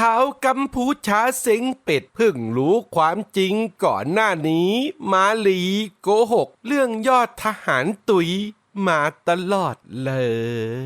ชาวกัมพูชาเซ็งเป็ดเพิ่งรู้ความจริงก่อนหน้านี้ มาลีโกหก เรื่องยอดทหารตุย มาตลอดเล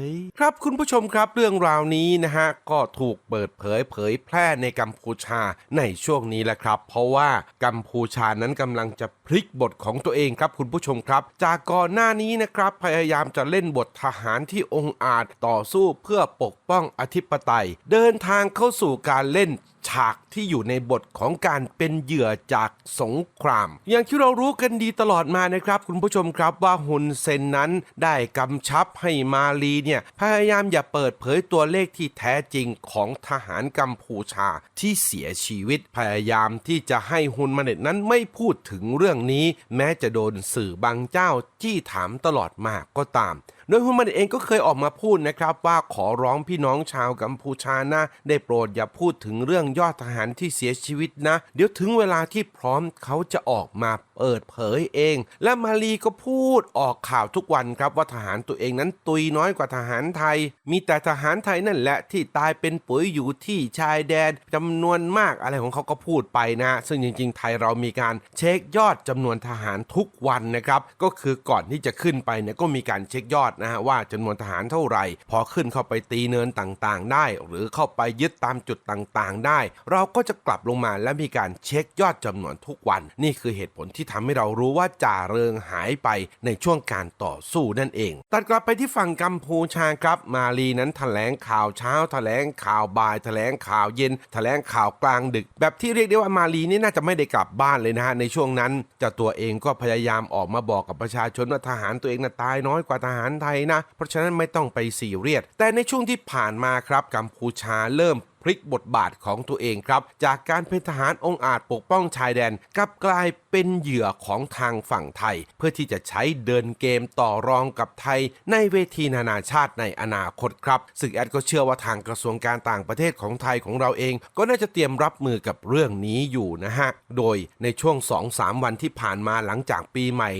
ย ครับคุณผู้ชมครับเรื่องราวนี้นะฮะก็ถูกเปิดเผยเผยแพร่ในกัมพูชาในช่วงนี้แหละครับ เพราะว่ากัมพูชานั้นกำลังจะพลิกบทของตัวเองครับคุณผู้ชมครับ จากก่อนหน้านี้นะครับพยายามจะเล่นบททหารที่องอาจต่อสู้เพื่อปกป้องอธิปไตย เดินทางเข้าสู่การเล่น ฉากที่อยู่ในบทของการเป็นเหยื่อจากสงคราม อย่างที่เรารู้กันดีตลอดมานะครับ คุณผู้ชมครับว่าฮุนเซนนั้นได้กำชับให้มาลีเนี่ยพยายามอย่าเปิดเผยตัวเลขที่แท้จริงของทหารกัมพูชาที่เสียชีวิตพยายามที่จะให้ฮุนมาเน็ตนั้นไม่พูดถึงเรื่องนี้ แม้จะโดนสื่อบางเจ้าจี้ถามตลอดมาก็ตาม โดยฮุนมันเองก็เคยออกมาพูดนะครับว่าขอร้องพี่น้องชาวกัมพูชานะได้โปรดอย่าพูดถึงเรื่องยอดทหารที่เสียชีวิตนะ เดี๋ยวถึงเวลาที่พร้อมเขาจะออกมาเปิดเผยเอง และมาลีก็พูดออกข่าวทุกวันครับว่าทหารตัวเองนั้นตุยน้อยกว่าทหารไทย มีแต่ทหารไทยนั่นแหละที่ตายเป็นปุ๋ยอยู่ที่ชายแดนจำนวนมากอะไรของเขาก็พูดไปนะ ซึ่งจริง ๆ ไทยเรามีการเช็คยอดจำนวนทหารทุกวันนะครับก็คือก่อนที่จะขึ้นไปเนี่ยก็มีการเช็คยอดนะฮะว่าจำนวนทหารเท่าไหร่ พอขึ้นเข้าไปตีเนินต่างๆ ได้ หรือเข้าไปยึดตามจุดต่างๆ ได้ เราก็จะกลับลงมาและมีการเช็คยอดจำนวนทุกวัน นี่คือเหตุผลที่ทำให้เรารู้ว่าจ่าเริงหายไปในช่วงการต่อสู้นั่นเอง ตัดกลับไปที่ฝั่งกัมพูชาครับ มาลีนั้นแถลงข่าวเช้าแถลงข่าวบ่ายแถลงข่าวเย็นแถลงข่าวกลางดึก แบบที่เรียกได้ว่ามาลีนี่น่าจะไม่ได้กลับบ้านเลยนะฮะในช่วงนั้นเจ้าตัวเองก็พยายามออกมาบอกกับประชาชนว่าทหารตัวเองน่ะตายน้อยกว่าทหารไทยนะ เพราะฉะนั้นไม่ต้องไปซีเรียสแต่ในช่วงที่ผ่านมาครับกัมพูชาเริ่ม พลิกบทบาทของตัวเองครับ จากการเป็นทหารองอาจปกป้องชายแดนกลับกลายเป็นเหยื่อของทางฝั่งไทย เพื่อที่จะใช้เดินเกมต่อรองกับไทย ในเวทีนานาชาติในอนาคตครับซึ่งแอดก็เชื่อว่าทางกระทรวงการต่างประเทศของไทยของเราเอง ก็น่าจะเตรียมรับมือกับเรื่องนี้อยู่นะฮะ โดยในช่วง 2-3 วันที่ผ่านมาหลังจากปีใหม่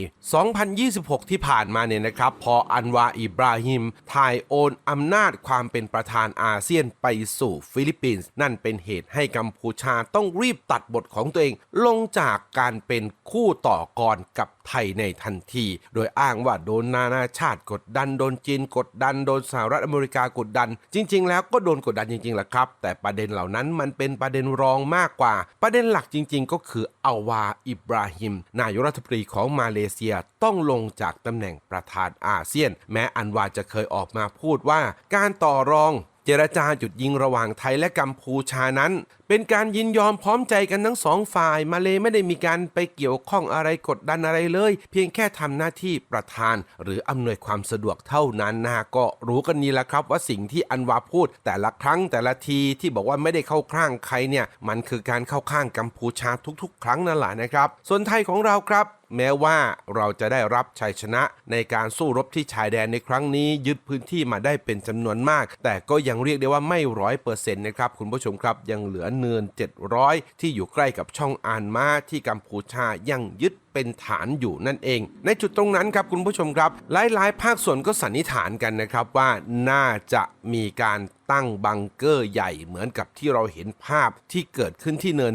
2026 ที่ผ่านมาเนี่ยนะครับ พออันวาอิบราฮิมถ่ายโอนอำนาจความเป็นประธานอาเซียนไปสู่ฟิลิปปินส์นั่นเป็นเหตุให้กัมพูชาต้องรีบตัดบทของตัวเอง ลงจากการเป็นคู่ต่อกรกับไทยในทันที โดยอ้างว่าโดนนานาชาติกดดันโดนจีนกดดันโดนสหรัฐอเมริกากดดัน จริง ๆ แล้วก็โดนกดดันจริงๆแหละครับ แต่ประเด็นเหล่านั้นมันเป็นประเด็นรองมากกว่า ประเด็นหลักจริง ๆ ก็คืออาวาอิบราฮิม นายกรัฐมนตรีของมาเลเซียต้องลงจากตำแหน่งประธานอาเซียน แม้อันวาจะเคยออกมาพูดว่า การต่อรอง จรจาหยุดยิงระหว่างไทยและกัมพูชานั้น เป็นการยินยอมพร้อมใจกันทั้งสองฝ่าย มาเลไม่ได้มีการไปเกี่ยวข้องอะไรกดดันอะไรเลย เพียงแค่ทำหน้าที่ประธาน หรืออำนวยความสะดวกเท่านั้นนะก็รู้กันนี้แหละครับว่าสิ่งที่อันวาพูด แต่ละครั้งแต่ละทีที่บอกว่าไม่ได้เข้าข้างใครเนี่ยมันคือการเข้าข้างกัมพูชาทุกๆ ครั้งนั่นแหละนะครับ ส่วนไทยของเราครับ แม้ว่าเราจะได้รับชัยชนะในการสู้รบที่ชายแดนในครั้งนี้ ยึดพื้นที่มาได้เป็นจำนวนมาก แต่ก็ยังเรียกได้ว่าไม่ร้อยเปอร์เซ็นต์นะครับ คุณผู้ชมครับยังเหลือเนิน 700 ที่อยู่ใกล้กับช่องอานมาที่กัมพูชายังยึดเป็นฐานอยู่นั่นเอง ในจุดตรงนั้นครับคุณผู้ชมครับ หลายๆ ภาคส่วนก็สันนิษฐานกันนะครับว่าน่าจะมีการตั้งบังเกอร์ใหญ่เหมือนกับที่เราเห็นภาพที่เกิดขึ้นที่เนิน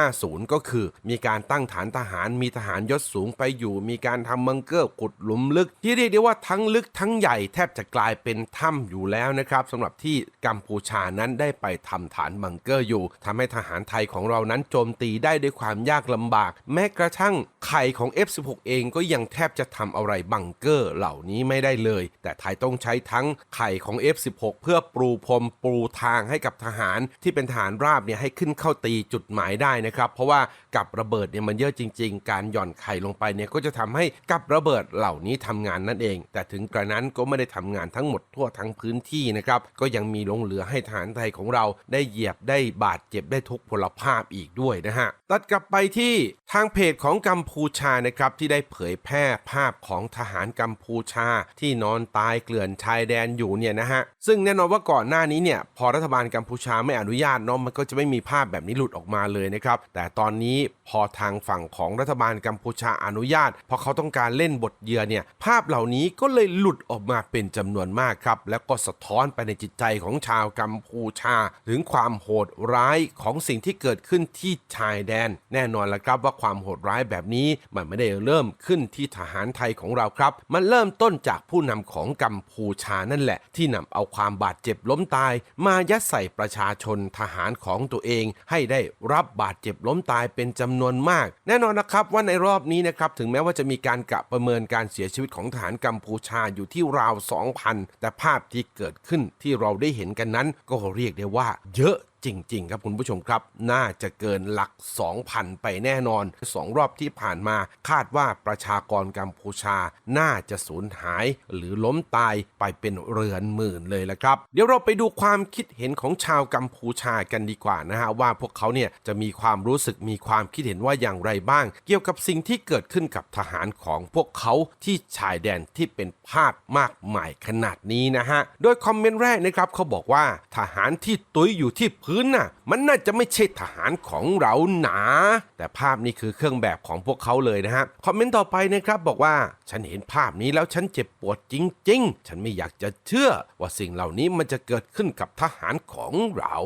350 ก็คือ มีการตั้งฐานทหารมีทหารยศสูงไปอยู่ มีการทำบังเกอร์ขุดหลุมลึก ที่เรียกได้ว่าทั้งลึกทั้งใหญ่แทบจะกลายเป็นถ้ำอยู่แล้วนะครับสำหรับที่กัมพูชานั้นได้ไปทำฐานบังเกอร์อยู่ทำให้ทหารไทยของเรานั้นโจมตีได้ด้วยความยากลำบาก แม้กระทั่งไข่ของ F16 เองก็ยังแทบจะทำอะไรบังเกอร์เหล่านี้ไม่ได้เลย แต่ไทยต้องใช้ทั้งไข่ของ F16 เพื่อปรูพรมปรูทางให้กับทหารที่เป็นทหารราบเนี่ยให้ขึ้นเข้าตีจุดหมายได้นะครับ เพราะว่ากับระเบิดเนี่ยมันเยอะจริง ๆ การหย่อนไข่ลงไปเนี่ยก็จะทำให้กับระเบิดเหล่านี้ทำงานนั่นเอง แต่ถึงกระนั้นก็ไม่ได้ทำงานทั้งหมดทั่วทั้งพื้นที่นะครับ ก็ยังมีลงเหลือให้ทหารไทยของเราได้เหยียบได้บาดเจ็บได้ทุกพลภาพอีกด้วยนะฮะ ตัดกลับไปที่ทางเพจของกัมพูพูชานะครับที่ได้เผยแพร่ภาพของทหารกัมพูชา ที่นอนตายเกลื่อนชายแดนอยู่เนี่ยนะฮะซึ่งแน่นอนว่าก่อนหน้านี้เนี่ยพอรัฐบาลกัมพูชาไม่อนุญาตเนาะมันก็จะไม่มีภาพแบบนี้หลุดออกมาเลยนะครับแต่ตอนนี้พอทางฝั่งของรัฐบาลกัมพูชาอนุญาตเพราะเขาต้องการเล่นบทเยื่อเนี่ยภาพเหล่านี้ก็เลยหลุดออกมาเป็นจำนวนมากครับแล้วก็สะท้อนไปในจิตใจของชาวกัมพูชา ถึงความโหดร้ายของสิ่งที่เกิดขึ้นที่ชายแดน แน่นอนละครับว่าความโหดร้ายแบบนี้มันไม่ได้เริ่มขึ้นที่ทหารไทยของเราครับ มันเริ่มต้นจากผู้นำของกัมพูชานั่นแหละ ที่นำเอาความบาดเจ็บล้มตาย มายัดใส่ประชาชนทหารของตัวเอง ให้ได้รับบาดเจ็บล้มตายเป็นจำนวนมาก แน่นอนนะครับว่าในรอบนี้นะครับถึงแม้ว่าจะมีการกะประเมินการเสียชีวิตของทหารกัมพูชาอยู่ที่ราว 2,000 แต่ภาพที่เกิดขึ้นที่เราได้เห็นกันนั้น ก็เรียกได้ว่าเยอะ จริง ๆ ครับคุณผู้ชมครับ น่าจะเกินหลัก 2,000 ไปแน่นอนสองรอบที่ผ่านมา คาดว่าประชากรกัมพูชา น่าจะสูญหาย หรือล้มตายไปเป็นเรือนหมื่นเลยละครับ เดี๋ยวเราไปดูความคิดเห็นของชาวกัมพูชากันดีกว่านะฮะว่าพวกเขาเนี่ยจะมีความรู้สึกมีความคิดเห็นว่าอย่างไรบ้าง เกี่ยวกับสิ่งที่เกิดขึ้นกับทหารของพวกเขาที่ชายแดนที่เป็นภาพมากมายขนาดนี้นะฮะโดยคอมเมนต์แรกนะครับเขาบอกว่าทหารที่ตุ้ยอยู่ที่พื้นน่ะ มันน่าจะไม่ใช่ทหารของเราหนา แต่ภาพนี้คือเครื่องแบบของพวกเขาเลยนะฮะ คอมเมนต์ต่อไปนะครับบอกว่า ฉันเห็นภาพนี้แล้วฉันเจ็บปวดจริง ๆ ฉันไม่อยากจะเชื่อ ว่าสิ่งเหล่านี้มันจะเกิดขึ้นกับทหารของเรา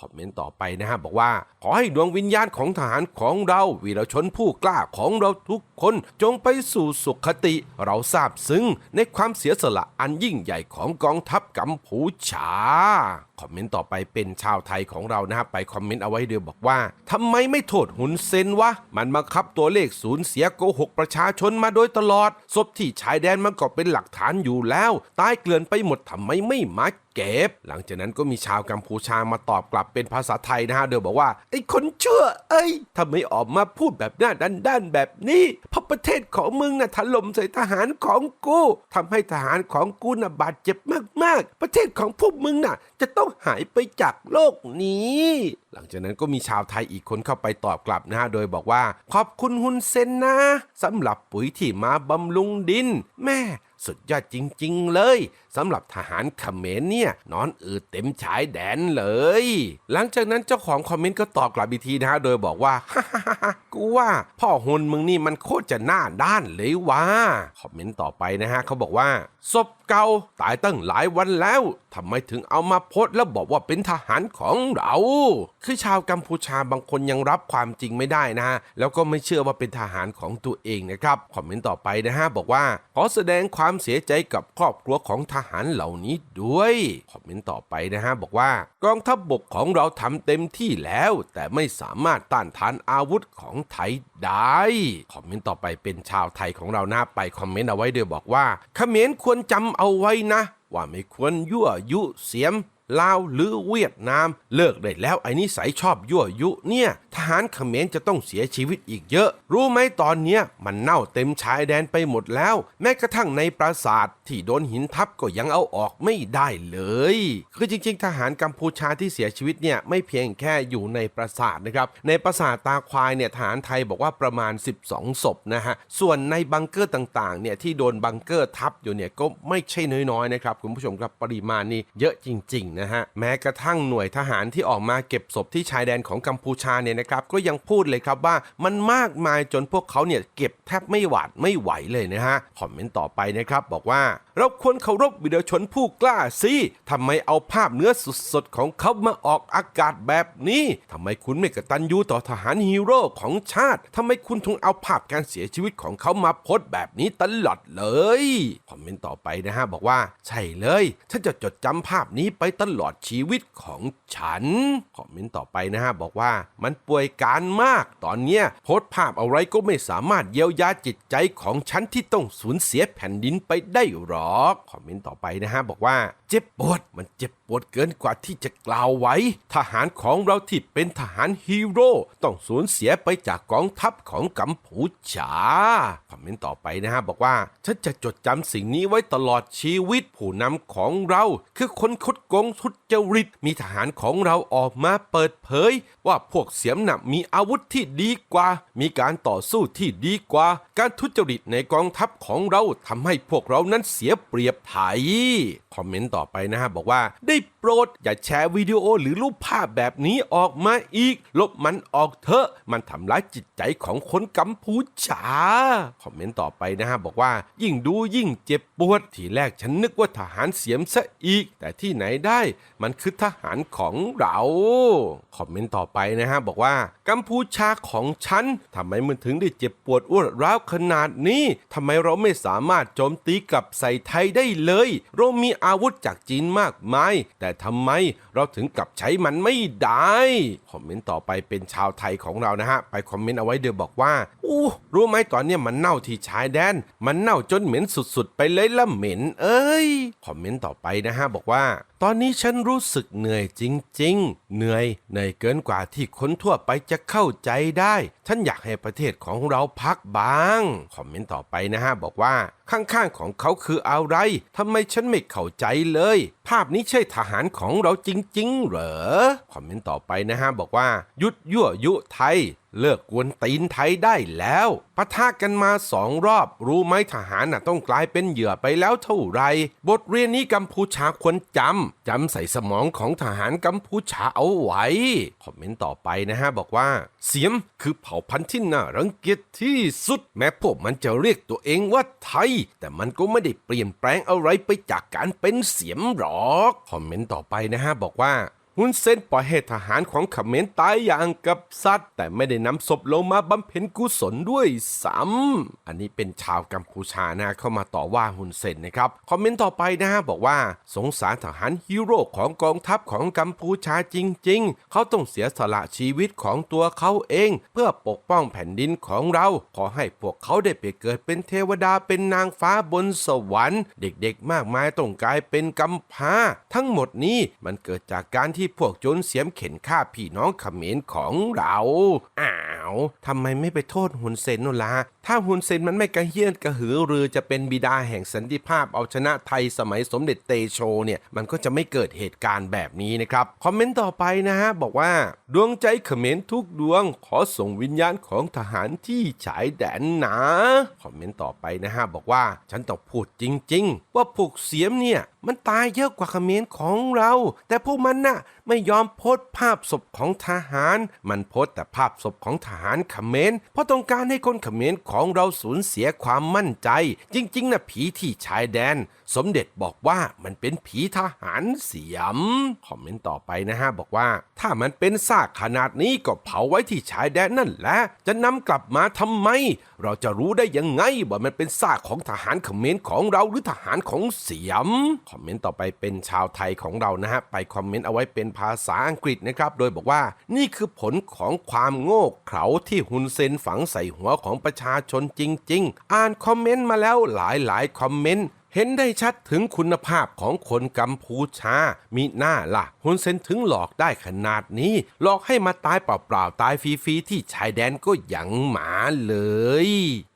คอมเมนต์ต่อไปนะฮะบอกว่า ขอให้ดวงวิญญาณของทหารของเราวีรชนผู้กล้าของเราทุกคนจงไปสู่สุขติ เราทราบซึ้งในความเสียสละอันยิ่งใหญ่ของกองทัพกัมพูชา คอมเมนต์ต่อไปเป็นชาวไทยของเรานะครับไปคอมเมนต์เอาไว้เดียวบอกว่าทำไมไม่โทษหุนเซนวะ มันบังคับตัวเลขศูนย์เสียโกหกประชาชนมาโดยตลอดศพที่ชายแดนมันก็เป็นหลักฐานอยู่แล้ว ตายเกลื่อนไปหมดทำไมไม่มา เก็บ หลังจากนั้นก็มีชาวกัมพูชามาตอบกลับเป็นภาษาไทยนะฮะโดยบอกว่าไอ้คนชั่วเอ้ยทำไมออกมาพูดแบบหน้าด้านๆแบบนี้เพราะประเทศของมึงน่ะถล่มใส่ทหารของกูทำให้ทหารของกูน่ะบาดเจ็บมากๆ ประเทศของพวกมึงน่ะ จะต้องหายไปจากโลกนี้ หลังจากนั้นก็มีชาวไทยอีกคนเข้าไปตอบกลับนะฮะโดยบอกว่า ขอบคุณฮุนเซนนะสำหรับปุ๋ยที่มาบำรุงดิน แม่ สุดยอดจริง ๆ เลยสำหรับทหารเขมรเนี่ยนอนอืดเต็มชายแดนเลย หลังจากนั้นเจ้าของคอมเมนต์ก็ตอบกลับอีกทีนะฮะโดยบอกว่ากูว่าพ่อฮุนมึงนี่มันโคตรจะหน้าด้านเลยว่าคอมเมนต์ต่อไปนะฮะเขาบอกว่าศพเก่าตายตั้งหลายวันแล้วทำไมถึงเอามาโพสแล้วบอกว่าเป็นทหารของเรา คือชาวกัมพูชาบางคนยังรับความจริงไม่ได้นะฮะแล้วก็ไม่เชื่อว่าเป็นทหารของตัวเองนะครับคอมเมนต์ต่อไปนะฮะบอกว่าขอแสดงความความเสียใจกับครอบครัวของทหารเหล่านี้ด้วยคอมเมนต์ต่อไปนะฮะบอกว่ากองทัพบบกของเราทำเต็มที่แล้ว แต่ไม่สามารถต้านทานอาวุธของไทยได้คอมเมนต์ต่อไปเป็นชาวไทยของเราหน้าไปคอมเมนต์เอาไว้โดยบอกว่าเขมรควรจำเอาไว้นะ ว่าไม่ควรยั่วยุเสียม ลาวหรือเวียดนาม เลิกได้แล้วไอ้นิสัยชอบยั่วยุเนี่ย ทหารเขมรจะต้องเสียชีวิตอีกเยอะ รู้ไหมตอนเนี้ยมันเน่าเต็มชายแดนไปหมดแล้ว แม้กระทั่งในปราสาทที่โดนหินทับก็ยังเอาออกไม่ได้เลย คือจริง ๆ ทหารกัมพูชาที่เสียชีวิตเนี่ยไม่เพียงแค่อยู่ในปราสาทนะครับ ในปราสาทตาควายเนี่ยทหารไทยบอกว่าประมาณ 12ศพนะฮะ ส่วนในบังเกอร์ต่างๆเนี่ยที่โดนบังเกอร์ทับอยู่เนี่ยก็ไม่ใช่น้อยๆนะครับคุณผู้ชมครับปริมาณนี่เยอะจริงๆนะฮะแม้กระทั่งหน่วยทหารที่ออกมาเก็บศพที่ชายแดนของกัมพูชาเนี่ยนะครับก็ยังพูดเลยครับว่ามันมากมายจนพวกเขาเนี่ยเก็บแทบไม่หวาดไม่ไหวเลยนะฮะคอมเมนต์ต่อไปนะครับบอกว่าเราควรเคารพวิรชนผู้กล้าสิทำไมเอาภาพเนื้อสดๆของเขามาออกอากาศแบบนี้ทำไมคุณไม่กตัญญูต่อทหารฮีโร่ของชาติทำไมคุณถึงเอาภาพการเสียชีวิตของเขามาโพสต์แบบนี้ตลอดเลยคอมเมนต์ต่อไปนะฮะบอกว่า ใช่เลย ฉันจะจดจำภาพนี้ไปตลอดชีวิตของฉัน คอมเมนต์ต่อไปนะฮะบอกว่ามันป่วยการมาก ตอนเนี้ยโพสต์ภาพอะไรก็ไม่สามารถเยียวยาจิตใจของฉันที่ต้องสูญเสียแผ่นดินไปได้หรออกคอมเมนต์ต่อไปนะฮะบอกว่า เจ็บปวด มันเจ็บปวดเกินกว่าที่จะกล่าวไว้ ทหารของเราที่เป็นทหารฮีโร่ต้องสูญเสียไปจากกองทัพของกัมพูชา คอมเมนต์ต่อไปนะฮะบอกว่า ฉันจะจดจำสิ่งนี้ไว้ตลอดชีวิตผู้นำของเรา คือคนคดโกงทุจริต มีทหารของเราออกมาเปิดเผย ว่าพวกเสียมหนับมีอาวุธที่ดีกว่า มีการต่อสู้ที่ดีกว่า การทุจริตในกองทัพของเราทำให้พวกเรานั้นเสียเปรียบไทยคอมเมนต์ต่อ่อไปนะฮะบอกว่าได้โปรดอย่าแชร์วิดีโอหรือรูปภาพแบบนี้ออกมาอีก ลบมันออกเถอะ มันทำร้ายจิตใจของคนกัมพูชา คอมเมนต์ต่อไปนะฮะบอกว่า ยิ่งดูยิ่งเจ็บปวด ทีแรกฉันนึกว่าทหารเสียมซะอีก แต่ที่ไหนได้มันคือทหารของเรา คอมเมนต์ต่อไปนะฮะบอกว่า กัมพูชาของฉันทำไมมันถึงได้เจ็บปวดอ้วดร้าวขนาดนี้ทำไมเราไม่สามารถโจมตีกลับใส่ไทยได้เลย เรามีอาวุธจากจีนมากมาย แต่ทำไมเราถึงกลับใช้มันไม่ได้ คอมเมนต์ต่อไปเป็นชาวไทยของเรานะฮะ ไปคอมเมนต์เอาไว้เดี๋ยวบอกว่า อู้รู้ไหมตอนเนี้ยมันเน่าที่ชายแดน มันเน่าจนเหม็นสุดๆ ไปเลยละเหม็น เอ้ย คอมเมนต์ต่อไปนะฮะบอกว่าตอนนี้ฉันรู้สึกเหนื่อยจริง ๆ เหนื่อยเหนื่อยเกินกว่าที่คนทั่วไปจะเข้าใจได้ ฉันอยากให้ประเทศของเราพักบ้าง คอมเมนต์ต่อไปนะฮะ บอกว่าข้างๆของเขาคืออะไรทำไมฉันไม่เข้าใจเลย ภาพนี้ใช่ทหารของเราจริง ๆ เหรอ คอมเมนต์ต่อไปนะฮะ บอกว่า ยุดยั่วยุไทย เลิกกวนตีนไทยได้แล้วปะทะกันมาสองรอบ รู้ไหมทหารน่ะต้องกลายเป็นเหยื่อไปแล้วเท่าไร บทเรียนนี้กัมพูชาควรจำจำใส่สมองของทหารกัมพูชาเอาไว้ คอมเมนต์ต่อไปนะฮะ บอกว่า เสียมคือเผ่าพันธุ์ที่น่ารังเกียจที่สุด แม้พวกมันจะเรียกตัวเองว่าไทย แต่มันก็ไม่ได้เปลี่ยนแปลงอะไรไปจากการเป็นเสียมหรอก คอมเมนต์ต่อไปนะฮะ บอกว่า ฮุนเซนปล่อยให้ทหารของเขมรตายอย่างกับสัตว์ แต่ไม่ได้นำศพลงมาบำเพ็ญกุศลด้วยซ้ำอันนี้เป็นชาวกัมพูชานะเข้ามาต่อว่าฮุนเซนนะครับคอมเมนต์ต่อไปนะฮะบอกว่าสงสารทหารฮีโร่ของกองทัพของกัมพูชาจริง ๆ เขาต้องเสียสละชีวิตของตัวเขาเอง เพื่อปกป้องแผ่นดินของเรา ขอให้พวกเขาได้ไปเกิดเป็นเทวดาเป็นนางฟ้าบนสวรรค์ เด็กๆ มากมายต้องกลายเป็นกำพาทั้งหมดนี้มันเกิดจากการที่พวกโจรเสียมเข็นฆ่าพี่น้องเขมรของเรา อ้าวทำไมไม่ไปโทษฮุนเซนนู่นล่ะถ้าฮุนเซนมันไม่กระเฮี้ยนกระหือรือจะเป็นบิดาแห่งสันติภาพเอาชนะไทยสมัยสมเด็จเตโชเนี่ยมันก็จะไม่เกิดเหตุการณ์แบบนี้นะครับ คอมเมนต์ต่อไปนะฮะ บอกว่า ดวงใจเขมรทุกดวง ขอส่งวิญญาณของทหารที่ฉายแดนหนะคอมเมนต์ต่อไปนะฮะ บอกว่าฉันต้องพูดจริง ๆ ว่าพวกเสียมเนี่ยมันตายเยอะกว่าเขมรของเรา แต่พวกมันน่ะไม่ยอมโพสภาพศพของทหาร มันโพสแต่ภาพศพของทหารเขมรเพราะต้องการให้คนเขมรของเราสูญเสียความมั่นใจ จริงๆนะผีที่ชายแดน สมเด็จบอกว่ามันเป็นผีทหารเสียม คอมเมนต์ต่อไปนะฮะ บอกว่า ถ้ามันเป็นซากขนาดนี้ก็เผาไว้ที่ชายแดนนั่นแหละ จะนำกลับมาทำไม เราจะรู้ได้ยังไงว่ามันเป็นซากของทหารเขมรของเราหรือทหารของเสียม คอมเมนต์ต่อไปเป็นชาวไทยของเรานะฮะ ไปคอมเมนต์เอาไว้เป็นภาษาอังกฤษนะครับ โดยบอกว่า นี่คือผลของความโง่เขลาที่ฮุนเซนฝังใส่หัวของประชาชนจริง ๆ อ่านคอมเมนต์มาแล้วหลายๆคอมเมนต์ เห็นได้ชัดถึงคุณภาพของคนกัมพูชา มีหน้าล่ะฮุนเซนถึงหลอกได้ขนาดนี้ หลอกให้มาตายเปล่าๆ ตายฟรีๆ ที่ชายแดนก็ยังหมาเลย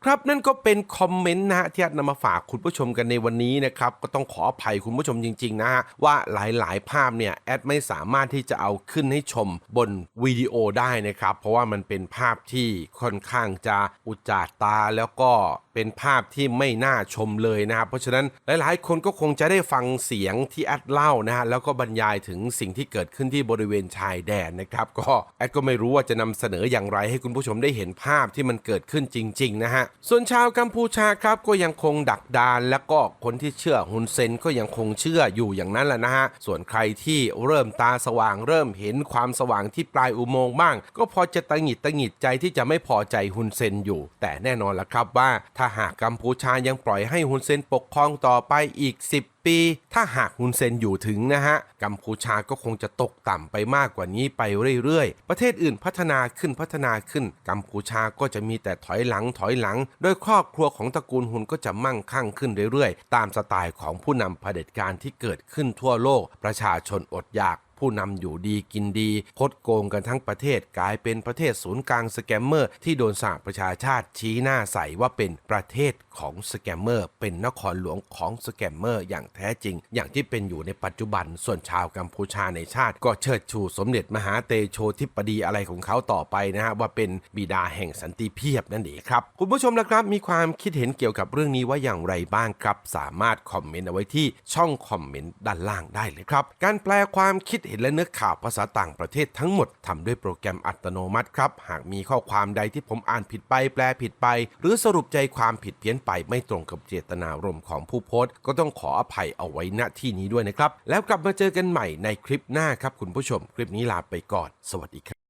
ครับนั่นก็เป็นคอมเมนต์นะฮะที่อัดนำมาฝากคุณผู้ชมกันในวันนี้นะครับ ก็ต้องขออภัยคุณผู้ชมจริง ๆ นะฮะ ว่าหลายๆ ภาพเนี่ยแอดไม่สามารถที่จะเอาขึ้นให้ชมบนวิดีโอได้นะครับ เพราะว่ามันเป็นภาพที่ค่อนข้างจะอุจจาตาแล้วก็เป็นภาพที่ไม่น่าชมเลยนะครับ เพราะฉะนั้นหลายๆ คนก็คงจะได้ฟังเสียงที่แอดเล่านะฮะแล้วก็บรรยายถึงสิ่งที่เกิดขึ้นที่บริเวณชายแดนนะครับ ก็แอดก็ไม่รู้ว่าจะนำเสนออย่างไร ให้คุณผู้ชมได้เห็นภาพที่มันเกิดขึ้นจริง ๆ นะฮะ ส่วนชาวกัมพูชาครับก็ยังคงดักดาน แล้วก็คนที่เชื่อฮุนเซนก็ยังคงเชื่ออยู่อย่างนั้นแหละนะฮะส่วนใครที่เริ่มตาสว่างเริ่มเห็นความสว่างที่ปลายอุโมงค์บ้าง ก็พอจะตังหิดตังหิดใจที่จะไม่พอใจฮุนเซนอยู่ แต่แน่นอนละครับว่าทถ้าหากกัมพูชายังปล่อยให้ฮุนเซนปกครองต่อไปอีก 10 ปี ถ้าหากฮุนเซนอยู่ถึงนะฮะ กัมพูชาก็คงจะตกต่ำไปมากกว่านี้ไปเรื่อยๆ ประเทศอื่นพัฒนาขึ้นพัฒนาขึ้น กัมพูชาก็จะมีแต่ถอยหลังถอยหลัง โดยครอบครัวของตระกูลฮุนก็จะมั่งคั่งขึ้นเรื่อยๆ ตามสไตล์ของผู้นำเผด็จการที่เกิดขึ้นทั่วโลก ประชาชนอดอยาก ผู้นำอยู่ดีกินดี คดโกงกันทั้งประเทศกลายเป็นประเทศศูนย์กลางสแกมเมอร์ ที่โดนสหประชาชาติชี้หน้าใส่ว่าเป็นประเทศของสแกมเมอร์เป็นนครหลวงของสแกมเมอร์อย่างแท้จริง อย่างที่เป็นอยู่ในปัจจุบันส่วนชาวกัมพูชาในชาติ ก็เชิดชูสมเด็จมหาเตโชทิปดีอะไรของเขาต่อไปนะฮะว่าเป็นบิดาแห่งสันติเพียบนั่นเองครับ คุณผู้ชมนะครับ มีความคิดเห็นเกี่ยวกับเรื่องนี้ว่าอย่างไรบ้างครับ สามารถคอมเมนต์เอาไว้ที่ช่องคอมเมนต์ด้านล่างได้เลยครับ การแปลความคิดเห็นและเนื้อข่าวภาษาต่างประเทศทั้งหมดทำด้วยโปรแกรมอัตโนมัติครับ หากมีข้อความใดที่ผมอ่านผิดไปแปลผิดไป หรือสรุปใจความผิดเพี้ยนไปไม่ตรงกับเจตนารมณ์ของผู้โพสต์ ก็ต้องขออภัยเอาไว้ณที่นี้ด้วยนะครับ แล้วกลับมาเจอกันใหม่ในคลิปหน้าครับคุณผู้ชม คลิปนี้ลาไปก่อน สวัสดีครับ